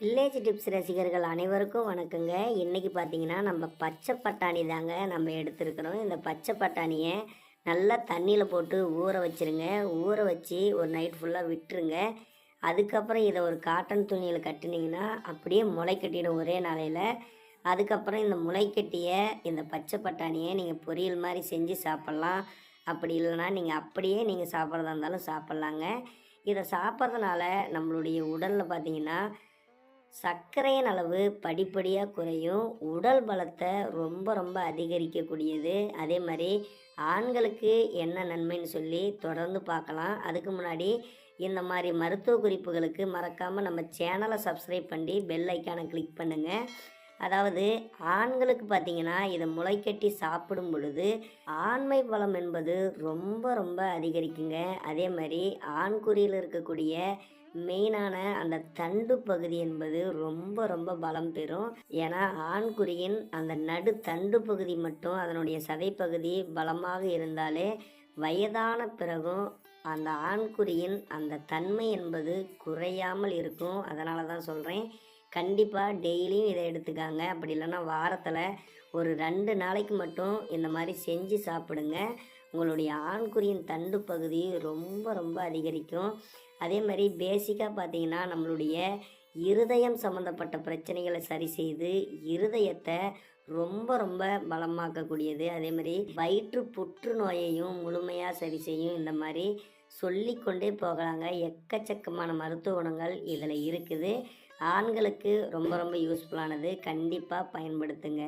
Village tips ரசிகர்கள் அனைவருக்கும் வணக்கங்க. இன்றைக்கி பார்த்தீங்கன்னா நம்ம பச்சை பட்டாணி தாங்க நம்ம எடுத்துருக்கிறோம். இந்த பச்சை பட்டாணியை நல்லா தண்ணியில் போட்டு ஊற வச்சிருங்க. ஊற வச்சு ஒரு நைட் ஃபுல்லாக விட்டுருங்க. அதுக்கப்புறம் இதை ஒரு காட்டன் துணியில் கட்டினீங்கன்னா அப்படியே முளை கட்டிடும் ஒரே நாளையில். அதுக்கப்புறம் இந்த முளைக்கட்டிய இந்த பச்சை பட்டாணியை நீங்கள் பொரியல் மாதிரி செஞ்சு சாப்பிட்லாம். அப்படி இல்லைன்னா நீங்கள் அப்படியே நீங்கள் சாப்பிட்றதா இருந்தாலும் சாப்பிட்லாங்க. இதை சாப்பிட்றதுனால நம்மளுடைய உடலில் பார்த்தீங்கன்னா சர்க்கரையின் அளவு படிப்படியாக குறையும். உடல் பலத்தை ரொம்ப ரொம்ப அதிகரிக்கக்கூடியது. அதே மாதிரி ஆண்களுக்கு என்ன நன்மைன்னு சொல்லி தொடர்ந்து பார்க்கலாம். அதுக்கு முன்னாடி இந்த மாதிரி மருத்துவ குறிப்புகளுக்கு மறக்காமல் நம்ம சேனலை சப்ஸ்கிரைப் பண்ணி பெல் ஐக்கானை கிளிக் பண்ணுங்கள் அதாவது ஆண்களுக்கு பார்த்தீங்கன்னா இதை முளைக்கட்டி சாப்பிடும் பொழுது ஆண்மை பலம் என்பது ரொம்ப ரொம்ப அதிகரிக்குங்க. அதே மாதிரி ஆண்குறியில் இருக்கக்கூடிய மெயினான அந்த தண்டு பகுதி என்பது ரொம்ப ரொம்ப பலம் பெறும். ஏன்னா ஆண்குறியின் அந்த நடு தண்டு பகுதி மட்டும் அதனுடைய சதைப்பகுதி பலமாக இருந்தாலே வயதான பிறகும் அந்த ஆண்குறியின் அந்த தன்மை என்பது குறையாமல் இருக்கும். அதனால தான் சொல்கிறேன் கண்டிப்பாக டெய்லியும் இதை எடுத்துக்காங்க. அப்படி இல்லைன்னா வாரத்தில் ஒரு ரெண்டு நாளைக்கு மட்டும் இந்த மாதிரி செஞ்சு சாப்பிடுங்க. உங்களுடைய ஆண்குறியின் தண்டு பகுதி ரொம்ப ரொம்ப அதிகரிக்கும். அதே மாதிரி பேசிக்காக பார்த்தீங்கன்னா நம்மளுடைய இருதயம் சம்மந்தப்பட்ட பிரச்சனைகளை சரி செய்து இருதயத்தை ரொம்ப ரொம்ப பலமாக்கக்கூடியது. அதே மாதிரி வயிற்று புற்றுநோயையும் முழுமையாக சரி செய்யும். இந்த மாதிரி சொல்லிக்கொண்டே போகலாங்க. எக்கச்சக்கமான மருத்துவ குணங்கள் இதில் இருக்குது. ஆண்களுக்கு ரொம்ப ரொம்ப யூஸ்ஃபுல்லானது கண்டிப்பாக பயன்படுத்துங்க.